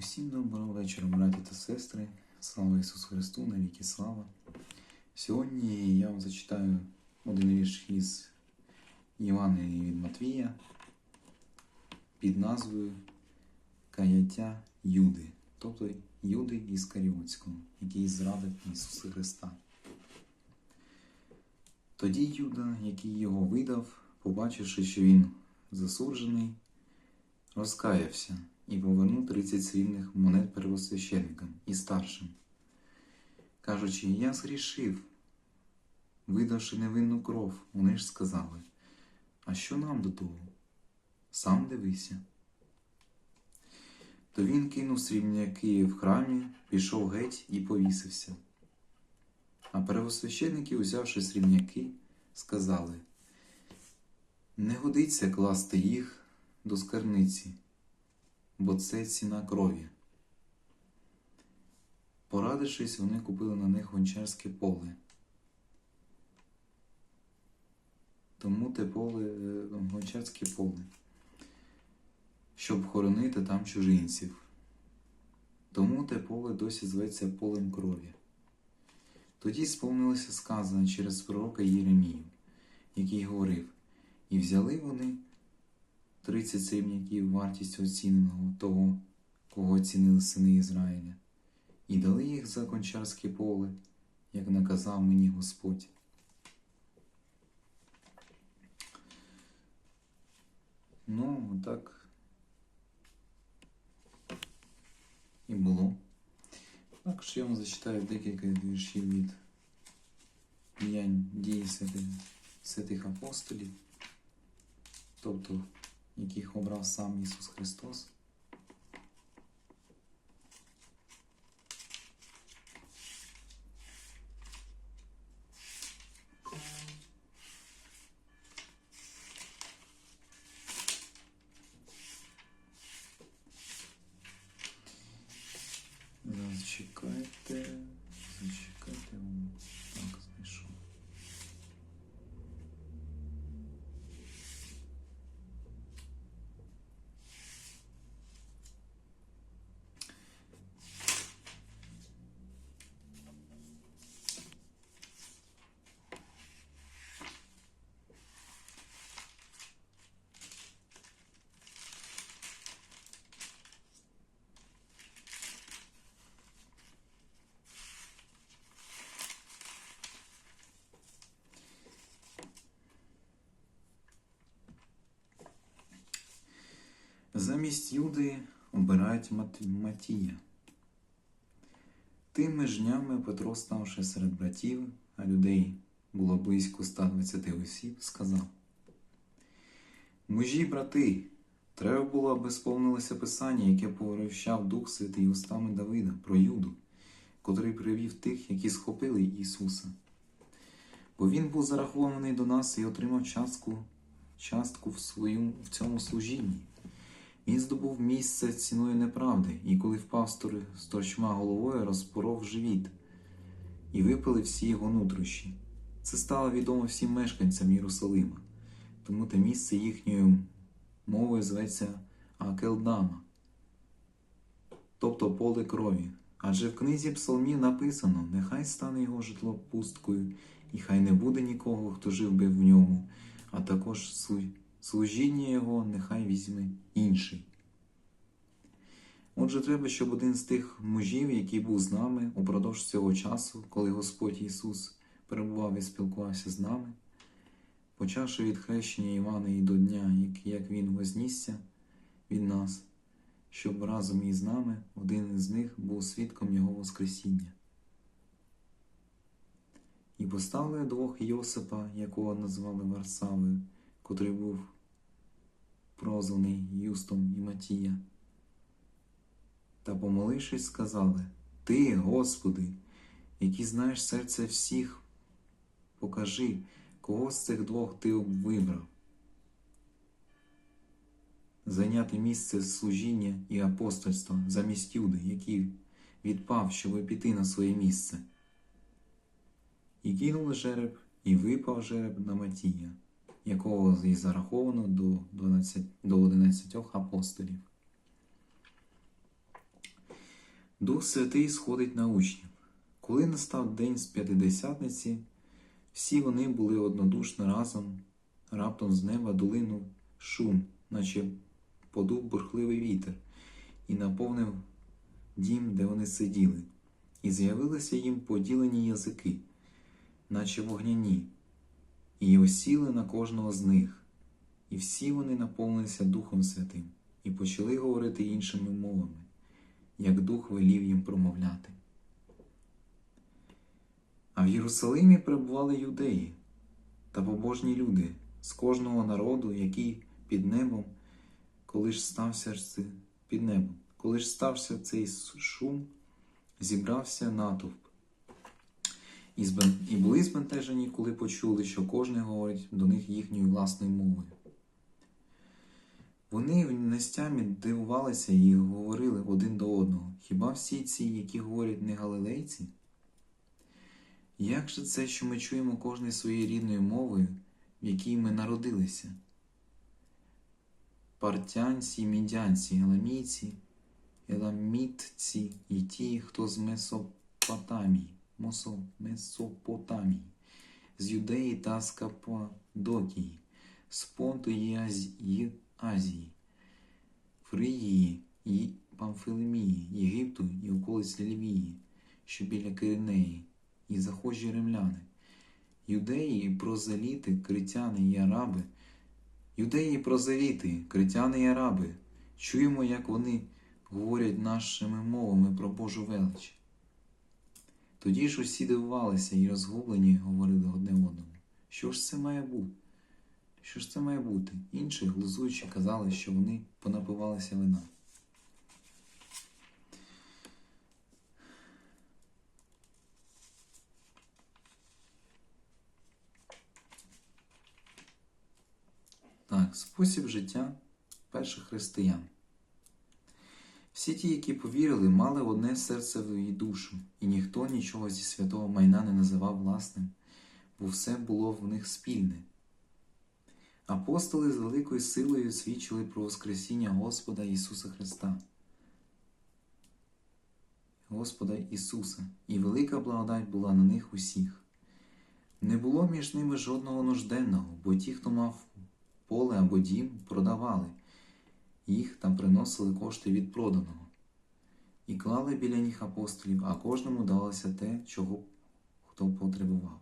Усім доброго вечора, браті та сестри. Слава Ісусу Христу, навіки слава. Сьогодні я вам зачитаю один вірш із Євангелії від Матвія під назвою Каяття Юди, тобто Юди Іскаріотського, який зрадив Ісуса Христа. Тоді Юда, який його видав, побачивши, що він засуджений, розкаявся і повернув 30 срібних монет первосвященникам і старшим, кажучи, я згрішив, видавши невинну кров, вони ж сказали, а що нам до того? Сам дивися. То він кинув срібняки в храмі, пішов геть і повісився. А первосвященники, узявши срібняки, сказали, не годиться класти їх до скарниці, бо це ціна крові. Порадившись, вони купили на них гончарське поле. Тому те поле е, гончарське поле, щоб хоронити там чужинців. Тому те поле досі зветься полем крові. Тоді сповнилося сказане через пророка Єремію, який говорив: І взяли вони 30 срібняків вартістю оціненого того, кого оцінили сини Ізраїля, і дали їх за кончарське поле, як наказав мені Господь. Ну, так і було. Також я вам зачитаю декілька віршів від святих, святих апостолів, тобто яких обрав сам Ісус Христос. Зачекайте, зачекайте, я вам так знайшов. Замість Юди обирають Мат... Матія. Тими ж днями Петро, ставши серед братів, а людей було близько 120 осіб, сказав: Мужі, брати, треба було, аби сповнилося писання, яке повищав Дух Святий устами Давида про Юду, котрий привів тих, які схопили Ісуса. Бо він був зарахований до нас і отримав частку, частку в, своєму, в цьому служінні. Він здобув місце ціною неправди, і коли впав з торчма головою, розпоров живіт, і випили всі його нутрощі. Це стало відомо всім мешканцям Єрусалима, тому те місце їхньою мовою зветься Акелдама, тобто поле крові. Адже в книзі псалмів написано: нехай стане його житло пусткою, і хай не буде нікого, хто жив би в ньому, а також слу- служіння його нехай візьме інший. Отже, треба, щоб один з тих мужів, який був з нами упродовж цього часу, коли Господь Ісус перебував і спілкувався з нами, почавши від хрещення Івана і до дня, як, Він вознісся від нас, щоб разом із нами один із них був свідком Його Воскресіння. І поставили двох Йосипа, якого назвали Варсавою, котрий був прозваний Юстом і Матія. Та, помолившись, сказали: Ти, Господи, який знаєш серце всіх, покажи, кого з цих двох ти вибрав. Зайняти місце служіння і апостольства замість Юди, який відпав, щоб піти на своє місце. І кинули жереб, і випав жереб на Матія, якого і зараховано до 12, до 11 апостолів. Дух Святий сходить на учнів. Коли настав день з п'ятидесятниці, всі вони були однодушно разом, раптом з неба долинув шум, наче подув бурхливий вітер, і наповнив дім, де вони сиділи, і з'явилися їм поділені язики, наче вогняні, і осіли на кожного з них, і всі вони наповнилися Духом Святим, і почали говорити іншими мовами, як Дух велів їм промовляти. А в Єрусалимі перебували юдеї та побожні люди з кожного народу, який під небом, коли ж стався під небом, коли ж стався цей шум, зібрався натовп. І, були збентежені, коли почули, що кожен говорить до них їхньою власною мовою. Вони в нестямі дивувалися і говорили один до одного. Хіба всі ці, які говорять не галилейці? Як же це, що ми чуємо кожне своєю рідною мовою, в якій ми народилися? Партянці, мідянці, еламійці, еламітці і ті, хто з Месопотамії, Месопотамії, з Юдеї та з Каппадокії, з Понту і Азі- Азії, Фригії і Памфилемії, Єгипту і околиць Лівії, що біля Киринеї, і захожі римляни, юдеї і прозеліти, критяни і араби, юдеї і прозеліти, критяни і араби, чуємо, як вони говорять нашими мовами про Божу велич. Тоді ж усі дивувалися і розгублені говорили одне одному. Що ж це має бути? Що ж це має бути? Інші, глузуючи, казали, що вони понапивалися вина. Так, спосіб життя перших християн. Всі ті, які повірили, мали одне серце і душу, і ніхто нічого зі святого майна не називав власним, бо все було в них спільне. Апостоли з великою силою свідчили про Воскресіння Господа Ісуса Христа. Господа Ісуса, і велика благодать була на них усіх. Не було між ними жодного нужденного, бо ті, хто мав поле або дім, продавали їх та приносили кошти від проданого. І клали біля них апостолів, а кожному далося те, чого хто потребував.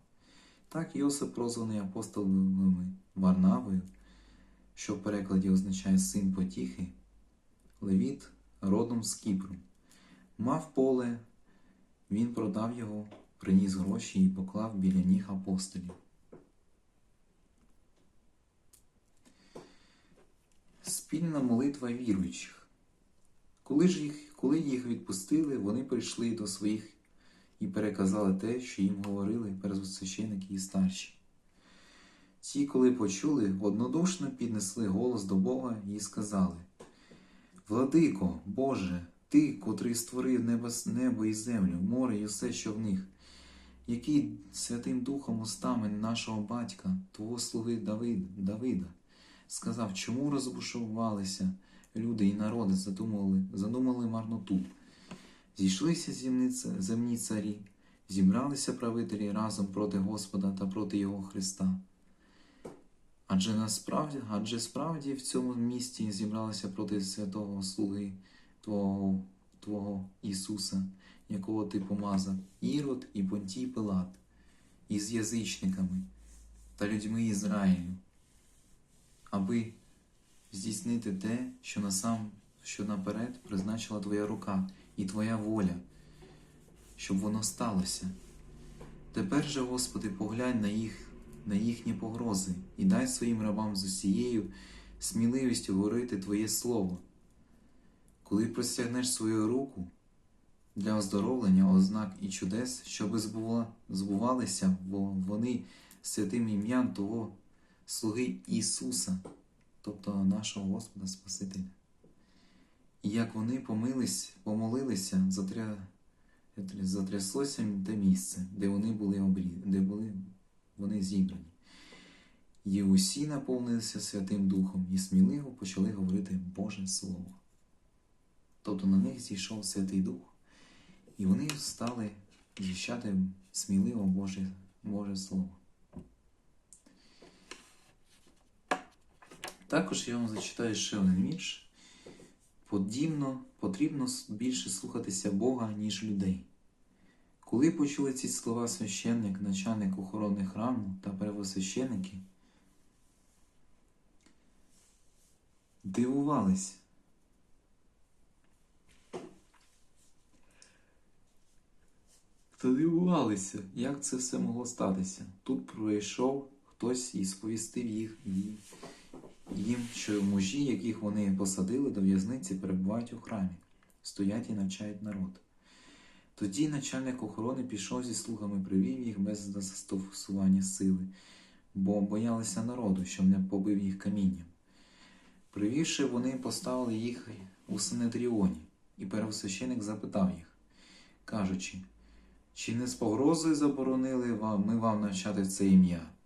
Так Йосип, прозваний апостолами Варнавою, що в перекладі означає син потіхи, Левіт родом з Кіпру. Мав поле, він продав його, приніс гроші і поклав біля ніг апостолів. Спільна молитва віруючих. Коли ж їх, коли їх відпустили, вони прийшли до своїх і переказали те, що їм говорили первосвященники і старші. Ті, коли почули, однодушно піднесли голос до Бога і сказали: Владико, Боже, Ти, котрий створив небо, небо і землю, море і усе, що в них, який Святим Духом устами нашого батька, Твого слуги Давид, Давида, сказав, чому розбушувалися люди і народи, задумали, задумали марноту. Зійшлися земні, царі, зібралися правителі разом проти Господа та проти Його Христа. Адже насправді, адже справді в цьому місті зібралися проти святого слуги Твого, Твого Ісуса, якого ти помазав, Ірод і Понтій Пилат, із язичниками та людьми Ізраїлю, аби здійснити те, що насам, що наперед призначила Твоя рука і Твоя воля, щоб воно сталося. Тепер же, Господи, поглянь на їх, на їхні погрози і дай своїм рабам з усією сміливістю говорити Твоє Слово. Коли простягнеш свою руку для оздоровлення ознак і чудес, щоби збувалися, бо вони святим ім'ям того слуги Ісуса, тобто нашого Господа Спасителя. І як вони помились, помолилися, затря... затряслося те місце, де вони були обрі... де були вони зібрані. І усі наповнилися Святим Духом і сміливо почали говорити Боже Слово. Тобто на них зійшов Святий Дух, І вони стали звіщати сміливо Боже, Боже Слово. Також я вам зачитаю ще один вірш. Подібно потрібно більше слухатися Бога, ніж людей. Коли почули ці слова священник, начальник охорони храму та первосвященники, дивувались. Та дивувалися, як це все могло статися. Тут прийшов хтось і сповістив їх їм, що мужі, яких вони посадили до в'язниці, перебувають у храмі, стоять і навчають народ. Тоді начальник охорони пішов зі слугами, привів їх без застосування сили, бо боялися народу, щоб не побив їх камінням. Привівши, вони поставили їх у Синедріоні, і первосвященик запитав їх, кажучи, чи не з погрозою заборонили ми вам навчати це ім'я?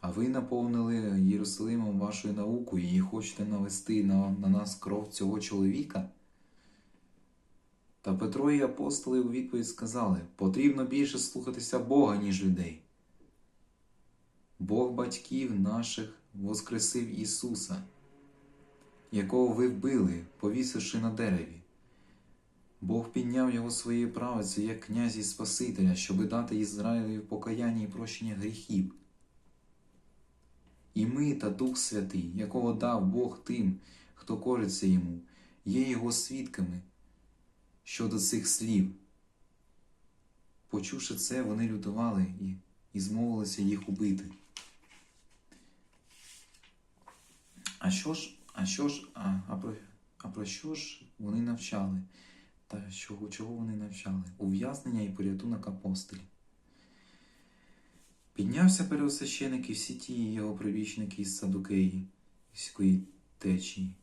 А ви наповнили Єрусалимом вашою наукою і хочете навести на, на нас кров цього чоловіка? Та Петро і апостоли у відповідь сказали: потрібно більше слухатися Бога, ніж людей. Бог батьків наших воскресив Ісуса, якого ви вбили, повісивши на дереві. Бог підняв його своєю правицею як князь і Спасителя, щоби дати Ізраїлеві покаяння і прощення гріхів. І ми та Дух Святий, якого дав Бог тим, хто кориться йому, є його свідками щодо цих слів. Почувши це, вони лютували і, і змовилися їх убити. А що ж, а що ж, а, а, про, а про що ж вони навчали? Та чого, чого вони навчали? Ув'язнення і порятунок апостолів. Піднявся первосвященик і всі ті його прибічники із Садукеї, сільської течії.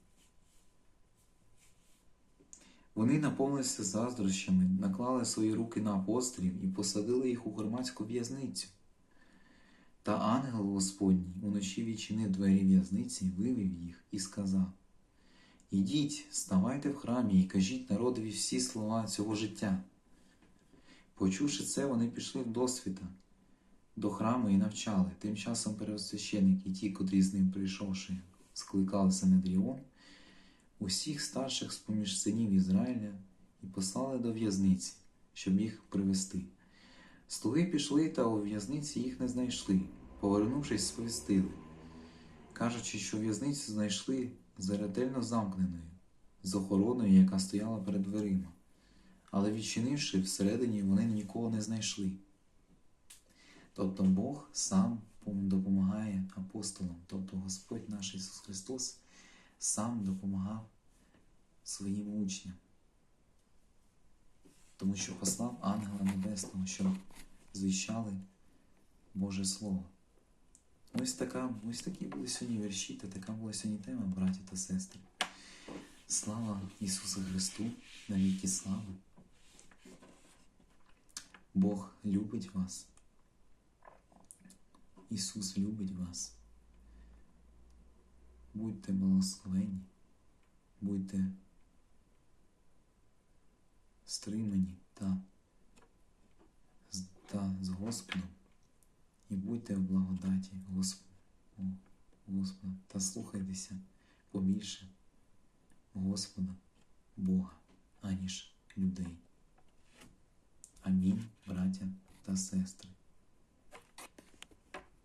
Вони наповнилися заздрощами, наклали свої руки на апостолів і посадили їх у громадську в'язницю. Та ангел Господній уночі відчинив двері в'язниці, вивів їх і сказав: Ідіть, ставайте в храмі і кажіть народові всі слова цього життя. Почувши це, вони пішли в досвіта до храму і навчали. Тим часом первосвященик і ті, котрі з ним прийшовши, скликали Синедріон, усіх старших з поміж синів Ізраїля і послали до в'язниці, щоб їх привести. Слуги пішли, та у в'язниці їх не знайшли, повернувшись, сповістили, кажучи, що в'язницю знайшли заретельно замкненою, з охороною, яка стояла перед дверима. Але відчинивши всередині, вони нікого не знайшли. Тобто Бог сам допомагає апостолам, тобто Господь наш Ісус Христос сам допомагав своїм учням, тому що послав ангела Небесного, щоб звіщали Боже Слово. Ось така, ось такі були сьогодні вірші, та така була сьогодні тема, браті та сестри. Слава Ісусу Христу, навіки слава. Бог любить вас. Ісус любить вас. Будьте благословені, будьте стримані та, та з Господом і будьте в благодаті Господа, Господа та слухайтеся побільше Господа Бога, аніж людей. Амінь, браття та сестри.